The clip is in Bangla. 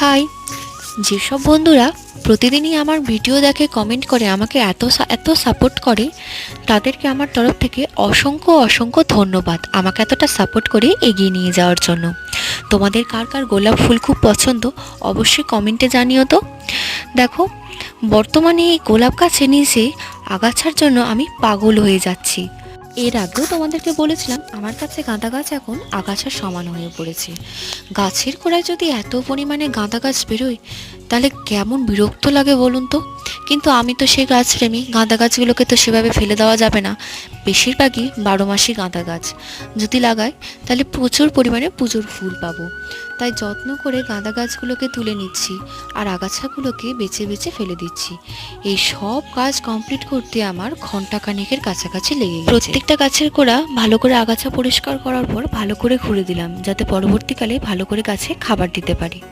হাই। যেসব বন্ধুরা প্রতিদিনই আমার ভিডিও দেখে কমেন্ট করে, আমাকে এত এত সাপোর্ট করে, তাদেরকে আমার তরফ থেকে অসংখ্য অসংখ্য ধন্যবাদ আমাকে এতটা সাপোর্ট করে এগিয়ে নিয়ে যাওয়ার জন্য। তোমাদের কার কার গোলাপ ফুল খুব পছন্দ অবশ্যই কমেন্টে জানিও তো। দেখো, বর্তমানে এই গোলাপ গাছে নিচে আগাছার জন্য আমি পাগল হয়ে যাচ্ছি। এর আগেও তোমাদেরকে বলেছিলাম, আমার কাছে গাঁদা গাছ এখন আগাছার সমান হয়ে পড়েছে। গাছের গোড়ায় যদি এত পরিমাণে গাঁদা গাছ বেরোয়, তাহলে কেমন বিরক্ত লাগে বলুন তো? কিন্তু আমি তো সেই গাছ প্রেমী গাঁদা গাছগুলোকে তো সেভাবে ফেলে দেওয়া যাবে না। বেশিরভাগই বারো মাসি গাঁদা গাছ যদি লাগাই, তাহলে প্রচুর পরিমাণে পুজোর ফুল পাবো। তাই যত্ন করে গাঁদা গাছগুলোকে তুলে নিচ্ছি আর আগাছাগুলোকে বেছে বেছে ফেলে দিচ্ছি। এই সব কাজ কমপ্লিট করতে আমার ঘণ্টা খানেকের কাছাকাছি লেগে প্রত্যেকটা গাছের গোড়া ভালো করে আগাছা পরিষ্কার করার পর ভালো করে ঘুরে দিলাম, যাতে পরবর্তীকালে ভালো করে গাছে খাবার দিতে পারি।